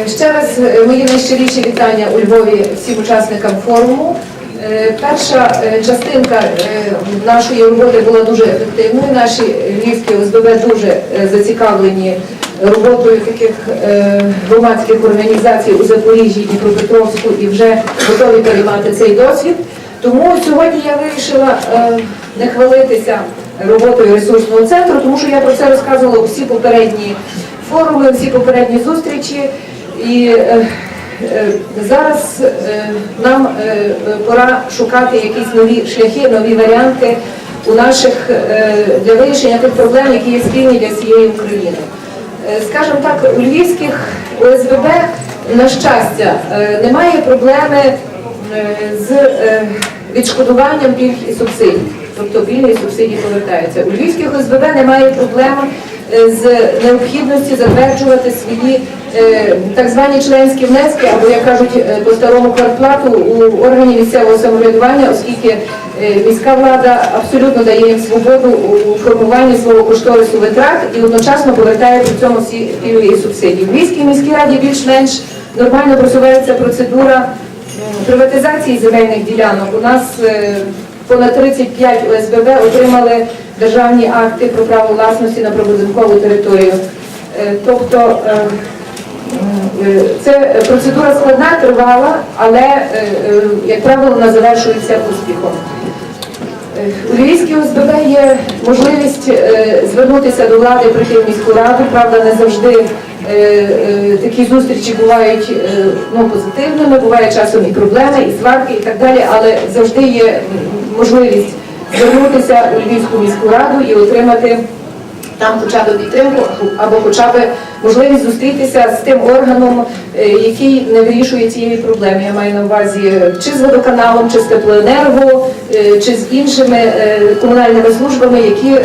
Е, Ще раз е, мої найщиріші вітання у Львові всім учасникам форуму. Е, Перша частинка нашої роботи була дуже ефективною. Наші львівські ОСББ дуже зацікавлені роботою таких громадських організацій у Запоріжжі, Дніпропетровську і вже готові переймати цей досвід. Тому сьогодні я вирішила не хвалитися роботою ресурсного центру, тому що я про це розказувала у всі попередні форуми, всі попередні зустрічі. І е, е, зараз е, нам е, пора шукати якісь нові шляхи, нові варіанти у наших е, для вирішення тих проблем, які є спільні для всієї України. Е, Скажімо так, у львівських ОСББ, на щастя, е, немає проблеми е, з е, відшкодуванням пільг і субсидій. Тобто пільги і субсидії повертаються. У львівських ОСББ немає проблем е, з необхідності затверджувати свої так звані членські внески, або як кажуть е, по старому квартплату у органі місцевого самоврядування, оскільки е, міська влада абсолютно дає їм свободу у формуванні свого кошторису витрат і одночасно повертає при цьому всі пільги і субсидії. В Львівській міській раді більш-менш нормально просувається процедура приватизації земельних ділянок. У нас е, понад 35 ОСББ отримали державні акти про право власності на прибудинкову територію. Е, Тобто е, е, це процедура складна, тривала, але, е, е, як правило, вона завершується успіхом. Е, У Львівській ОСББ є можливість е, звернутися до влади, прийти в міську раду. Правда, не завжди е, е, такі зустрічі бувають е, ну, позитивними, буває часом і проблеми, і сварки, і так далі, але завжди є можливість звернутися у Львівську міську раду і отримати там хоча б підтримку або хоча б можливість зустрітися з тим органом, е, який не вирішує цієї проблеми. Я маю на увазі е, чи з водоканалом, чи з теплоенерго, е, чи з іншими комунальними службами, які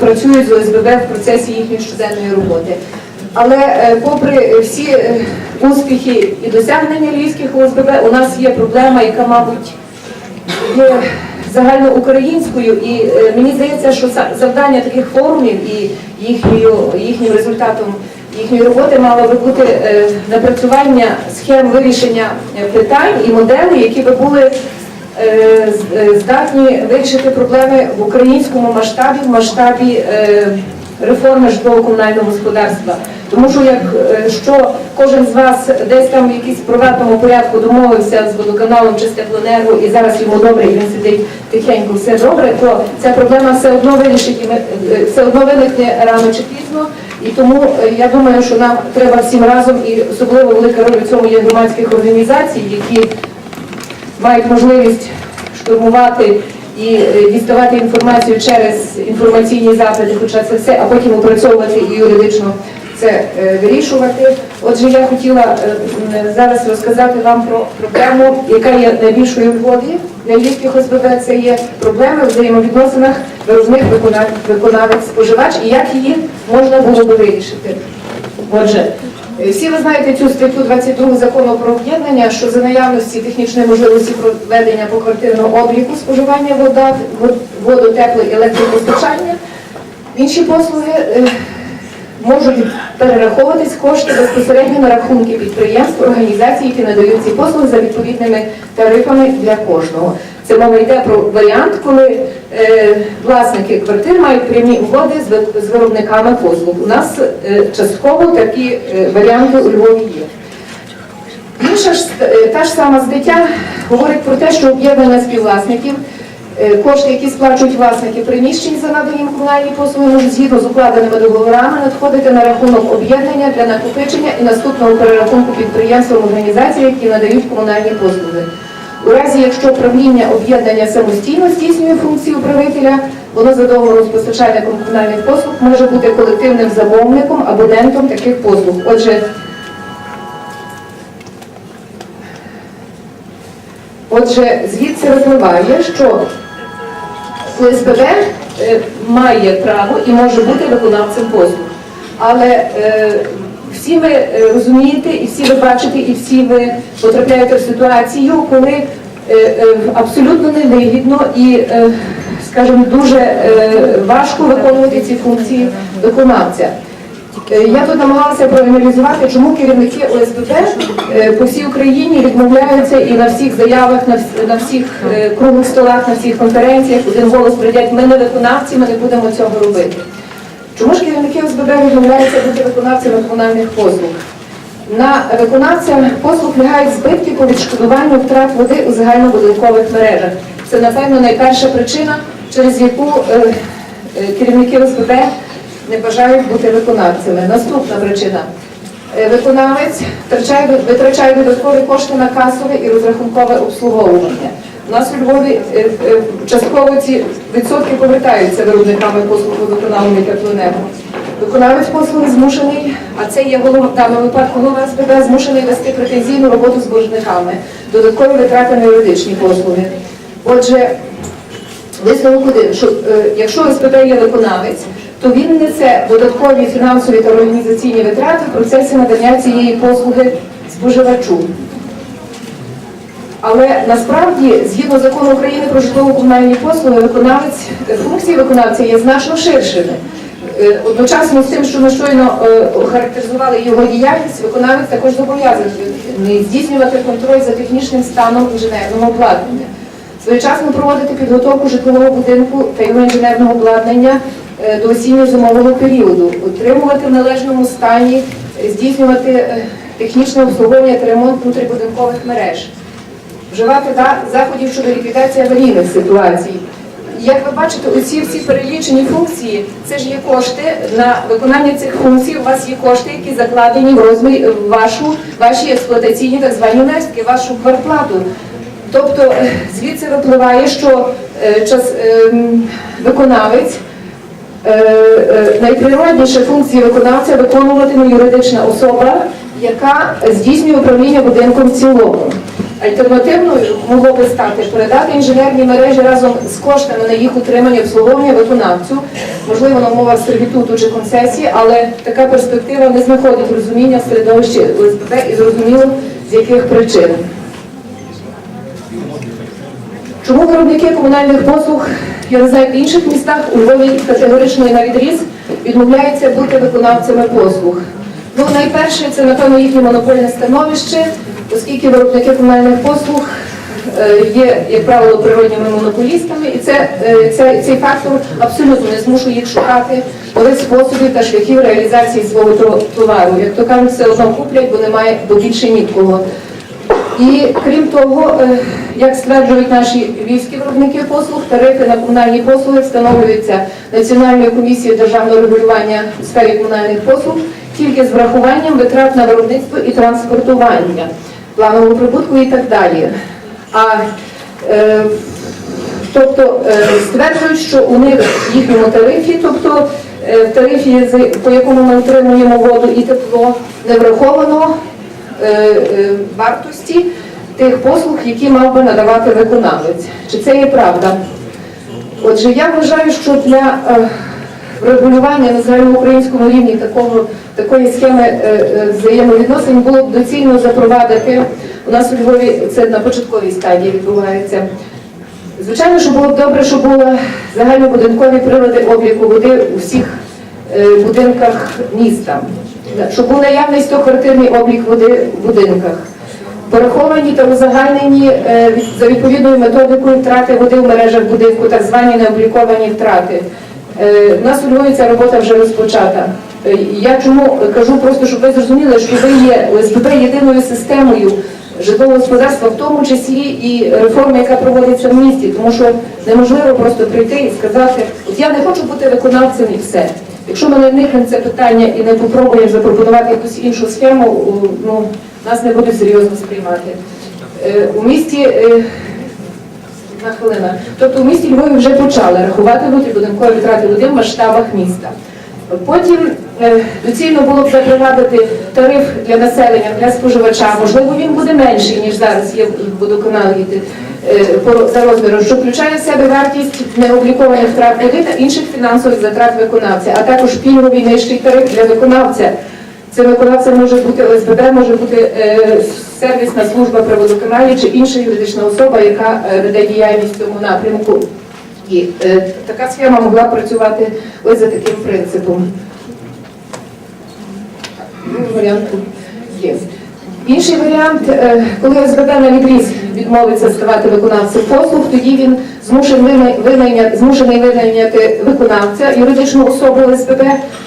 працюють з ОСББ в процесі їхньої щоденної роботи. Але попри всі успіхи і досягнення львівських ОСББ, у нас є проблема, яка, мабуть, є загальноукраїнською, і мені здається, що за- завдання таких форумів і їхньою, їхнім результатом їхньої роботи мало би бути е, напрацювання схем вирішення е, питань і моделей, які би були е, здатні вирішити проблеми в українському масштабі, в масштабі реформи житлово-комунального господарства. Тому що як е, кожен з вас десь там в якійсь приватному порядку домовився з водоканалом чи з теплоенерго, і зараз йому добре, і він сидить тихенько, все добре, то ця проблема все одно вирішить і все одно виникне рано чи пізно. І тому е, я думаю, що нам треба всім разом, і особливо велика роль у цьому є громадських організацій, які мають можливість штурмувати і е, діставати інформацію через інформаційні запити, хоча це все, а потім опрацьовувати і юридично це е, вирішувати. Отже, я хотіла зараз розказати вам про проблему, яка є найбільшою в Львові. Для львівських ОСББ це є проблеми в взаємовідносинах виробник виконавець, споживач і як її можна було би вирішити. Отже, е, всі ви знаєте цю статтю 22 закону про об'єднання, що за наявності технічної можливості проведення поквартирного обліку споживання вода, вод- воду, тепло і електропостачання, інші послуги е, можуть перераховуватись кошти безпосередньо на рахунки підприємств, організацій, які надають ці послуги за відповідними тарифами для кожного. Це мова йде про варіант, коли е, власники квартир мають прямі угоди з, з виробниками послуг. У нас е, частково такі е, варіанти у Львові є. Інша ж е, та ж сама стаття говорить про те, що об'єднання співвласників, кошти, які сплачують власники приміщень за надані комунальні послуги, згідно з укладеними договорами надходити на рахунок об'єднання для накопичення і наступного перерахунку підприємствам організацій, які надають комунальні послуги. У разі, якщо правління об'єднання самостійно здійснює функції управителя, воно за договором з постачальником комунальних послуг може бути колективним замовником, абонентом таких послуг. Отже, Отже, звідси випливає, що ОСББ е, має право і може бути виконавцем послуг. Але е, всі ви е, розумієте, і всі ви бачите, і всі ви потрапляєте в ситуацію, коли абсолютно невигідно і, скажімо, дуже важко виконувати ці функції виконавця. Е, Я тут намагалася проаналізувати, чому керівники ОСББ е, по всій Україні відмовляються і на всіх заявах, на всіх е, круглих столах, на всіх конференціях один голос прийдять, ми не виконавці, ми не будемо цього робити. Чому ж керівники ОСББ відмовляються бути виконавцями комунальних послуг? На виконавця послуг лягають збитки по відшкодуванню втрат води у загальнобудинкових мережах. Це, напевно, найперша причина, через яку керівники ОСББ не бажають бути виконавцями. Наступна причина. Е, Виконавець витрачає додаткові кошти на касове і розрахункове обслуговування. У нас у Львові е, е, частково ці відсотки повертаються виробниками послуг водоканалу теплоенерго. Виконавець послуги змушений, а це є голова в даному випадку голова СББ, змушений вести претензійну роботу з боржниками, додаткові витрати на юридичні послуги. Отже, висновок один, що якщо СББ є виконавець, то він несе додаткові фінансові та організаційні витрати в процесі надання цієї послуги споживачу. Але насправді, згідно закону України про житлово-комунальні послуги, виконавець функції виконавця є значно ширшими. Е, Одночасно з тим, що ми щойно е, охарактеризували його діяльність, виконавець також зобов'язаний здійснювати контроль за технічним станом інженерного обладнання, своєчасно проводити підготовку житлового будинку та його інженерного обладнання до осінньо-зимового періоду, утримувати в належному стані, е, здійснювати е, технічне обслуговування та ремонт внутрібудинкових мереж вживати заходів щодо ліквідації аварійних ситуацій. Як ви бачите, оці всі перелічені функції, це ж є кошти на виконання цих функцій. У вас є кошти, які закладені в розмірі в вашу ваші експлуатаційні так звані внески, вашу квартплату. Тобто е, звідси випливає, що е, час ем, виконавець е, е, найприродніше функції виконавця виконуватиме юридична особа, яка здійснює управління будинком в цілому. Альтернативною могло би стати передати інженерні мережі разом з коштами на їх утримання обслуговування виконавцю, можливо, на умовах сервітуту чи концесії, але така перспектива не знаходить розуміння в середовищі ОСББ і зрозуміло, з яких причин. Чому виробники комунальних послуг, я не знаю, в інших містах у Львові категорично і на відріз відмовляються бути виконавцями послуг? Ну, найперше, це, напевно, їхнє монопольне становище, оскільки виробники комунальних послуг е, є, як правило, природніми монополістами, і це, це, цей фактор абсолютно не змушує їх шукати нових способів та шляхів реалізації свого то- товару. Як то кажуть, все одно куплять, бо немає, бо більше нікого. І крім того, е, як стверджують наші львівські виробники послуг, тарифи на комунальні послуги встановлюються Національною комісією державного регулювання у сфері комунальних послуг тільки з врахуванням витрат на виробництво і транспортування, планового прибутку і так далі. А е, Тобто е, стверджують, що у них в їхньому тарифі, тобто е, в тарифі, по якому ми отримуємо воду і тепло, не враховано вартості тих послуг, які мав би надавати виконавець. Чи це є правда? Отже, я вважаю, що для е, регулювання на загальноукраїнському рівні такого, такої схеми е, е, взаємовідносин було б доцільно запровадити. У нас у Львові це на початковій стадії відбувається. Звичайно, що було б добре, щоб були загальнобудинкові прилади обліку води у всіх е, будинках міста, щоб був наявний 100-квартирний облік води в будинках. Пораховані та узагальнені е, за відповідною методикою втрати води в мережах будинку, так звані необліковані втрати. Е, У нас у Львові ця робота вже розпочата. Е, Я чому кажу просто, щоб ви зрозуміли, що ви є ОСББ єдиною системою житлового господарства, в тому числі і реформи, яка проводиться в місті, тому що неможливо просто прийти і сказати, от я не хочу бути виконавцем і все. Якщо ми не вникнемо це питання і не попробуємо запропонувати якусь іншу схему, ну, нас не будуть серйозно сприймати. Е, У місті на хвилина. Тобто у місті Львові вже почали рахувати внутрібудинкові витрати води в масштабах міста. Потім е, доцільно було б запровадити тариф для населення, для споживача. Можливо, він буде менший, ніж зараз є в водоканалі е, за розміром, що включає в себе вартість необлікованих втрат води та інших фінансових затрат виконавця, а також пільговий нижчий тариф для виконавця. Цим виконавцем може бути ОСББ, може бути е, сервісна служба при водоканалі чи інша юридична особа, яка е, веде діяльність в цьому напрямку. І е, така схема могла працювати ось за таким принципом. Другий варіант є. Інший варіант, е, коли ОСББ на відріз відмовиться ставати виконавцем послуг, тоді він змушений вина- винайня- змушений винайняти виконавця, юридичну особу ОСББ,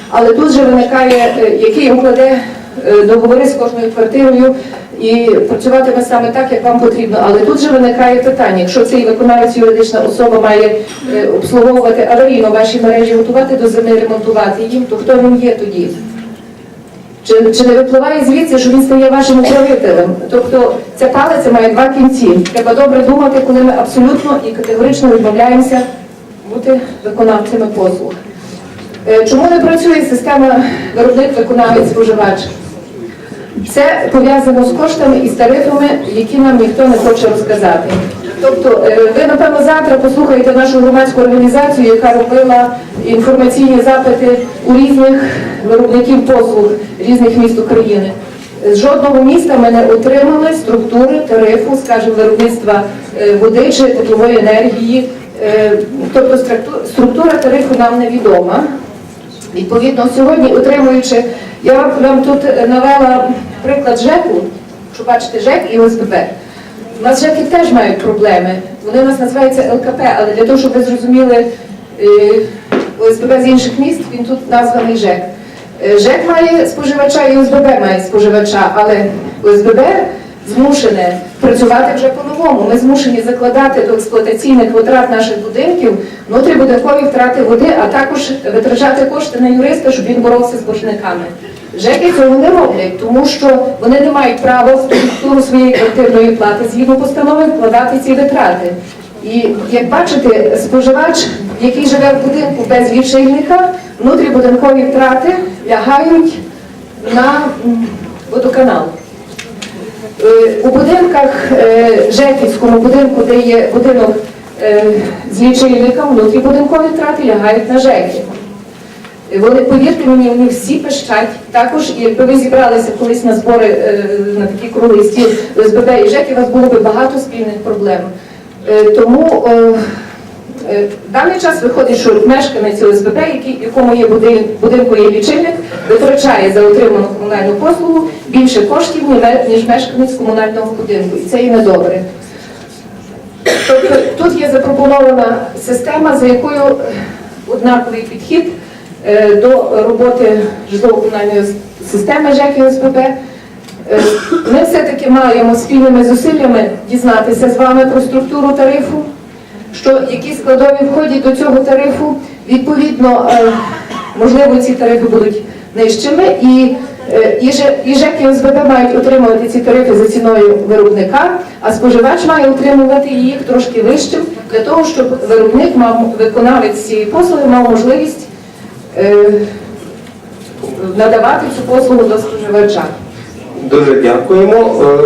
але тут же виникає, е, який укладе е, договори з кожною квартирою і працюватиме саме так, як вам потрібно. Але тут же виникає питання, якщо цей виконавець юридична особа має обслуговувати аварійно ваші мережі, готувати до зими, ремонтувати їм, то хто він є тоді? Чи, чи не випливає звідси, що він стає вашим управителем? Тобто ця палиця має два кінці. Треба добре думати, коли ми абсолютно і категорично відмовляємося бути виконавцями послуг. Е, Чому не працює система виробник, виконавець, споживач? Це пов'язано з коштами і з тарифами, які нам ніхто не хоче розказати. Тобто, е, ви, напевно, завтра послухаєте нашу громадську організацію, яка робила інформаційні запити у різних виробників послуг різних міст України. З жодного міста ми не отримали структури тарифу, скажімо, виробництва е, води чи теплової енергії. Е, Тобто структура тарифу нам невідома. Відповідно, сьогодні отримуючи, я вам, тут навела приклад ЖЕКу, що бачите, ЖЕК і ОСББ. У нас ЖЕКи теж мають проблеми. Вони у нас називаються ЛКП, але для того, щоб ви зрозуміли е, ОСББ з інших міст, він тут названий ЖЕК. Е, ЖЕК має споживача і ОСББ має споживача, але ОСББ змушене працювати вже по-новому. Ми змушені закладати до експлуатаційних витрат наших будинків внутрібудинкові втрати води, а також витрачати кошти на юриста, щоб він боровся з боржниками. ЖЕКи цього не роблять, тому що вони не мають права в структуру своєї квартирної плати згідно постанови вкладати ці витрати. І як бачите, споживач, який живе в будинку без лічильника, внутрібудинкові втрати лягають на водоканал. Е, У будинках е, Жеківському будинку, де є будинок е, з лічильником, внутрібудинкові втрати лягають на ЖЕКи. Е, Вони, повірте мені, вони всі пищать. Також, і якби ви зібралися колись на збори е, на такі круглий стіл ОСББ і ЖЕК, у вас було б багато спільних проблем. Е, Тому е, е, в даний час виходить, що мешканець ОСББ, який, якому є будин- будинку є лічильник, витрачає за отриману комунальну послугу більше коштів, ніж мешканець комунального будинку. І це є недобре. Тобто тут є запропонована система, за якою е, однаковий підхід е, до роботи житлово-комунальної системи ЖЕК і ОСББ. Е, Ми все-таки маємо спільними зусиллями дізнатися з вами про структуру тарифу, що які складові входять до цього тарифу. Відповідно, е, можливо, ці тарифи будуть нижчими, і, е, і ЖЕК і ОСББ мають отримувати ці тарифи за ціною виробника, а споживач має отримувати їх трошки вищим, для того, щоб виробник мав виконавець цієї послуги мав можливість е, надавати цю послугу до споживача. Дуже дякуємо. Е,